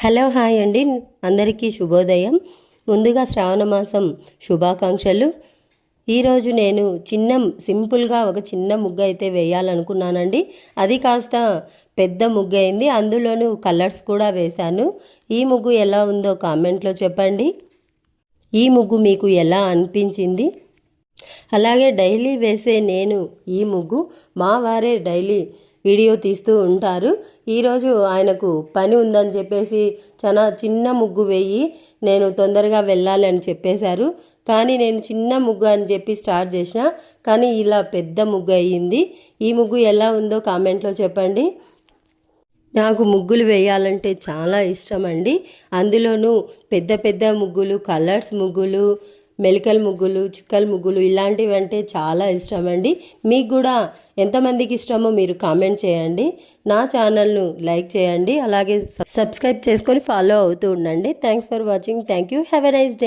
Hello hi అండి. అందరికీ శుభోదయం. ముందుగా శ్రావణ మాసం శుభాకాంక్షలు. ఈరోజు నేను చిన్న సింపుల్గా ఒక చిన్న ముగ్గు అయితే వేయాలనుకున్నానండి. అది కాస్త పెద్ద ముగ్గు అయింది. అందులోనూ కలర్స్ కూడా వేశాను. ఈ ముగ్గు ఎలా ఉందో కామెంట్లో చెప్పండి. ఈ ముగ్గు మీకు ఎలా అనిపించింది? అలాగే డైలీ వేసే నేను ఈ ముగ్గు మా వారే డైలీ వీడియో తీస్తూ ఉంటారు. ఈరోజు ఆయనకు పని ఉందని చెప్పేసి చాలా చిన్న ముగ్గు వేయి నేను తొందరగా వెళ్ళాలి అని చెప్పేశారు. కానీ నేను చిన్న ముగ్గు అని చెప్పి స్టార్ట్ చేసిన కానీ ఇలా పెద్ద ముగ్గు అయ్యింది ఈ ముగ్గు ఎలా ఉందో కామెంట్లో చెప్పండి. నాకు ముగ్గులు వేయాలంటే చాలా ఇష్టం అండి. అందులోనూ పెద్ద పెద్ద ముగ్గులు కలర్స్ ముగ్గులు మెలికల ముగ్గులు చుక్కల ముగ్గులు ఇలాంటివి అంటే చాలా ఇష్టం అండి మీకు కూడా ఎంతమందికి ఇష్టమో మీరు కామెంట్ చేయండి. నా ఛానల్ను లైక్ చేయండి. అలాగే సబ్స్క్రైబ్ చేసుకొని ఫాలో అవుతూ ఉండండి. Thanks for watching. Thank you. Have a nice day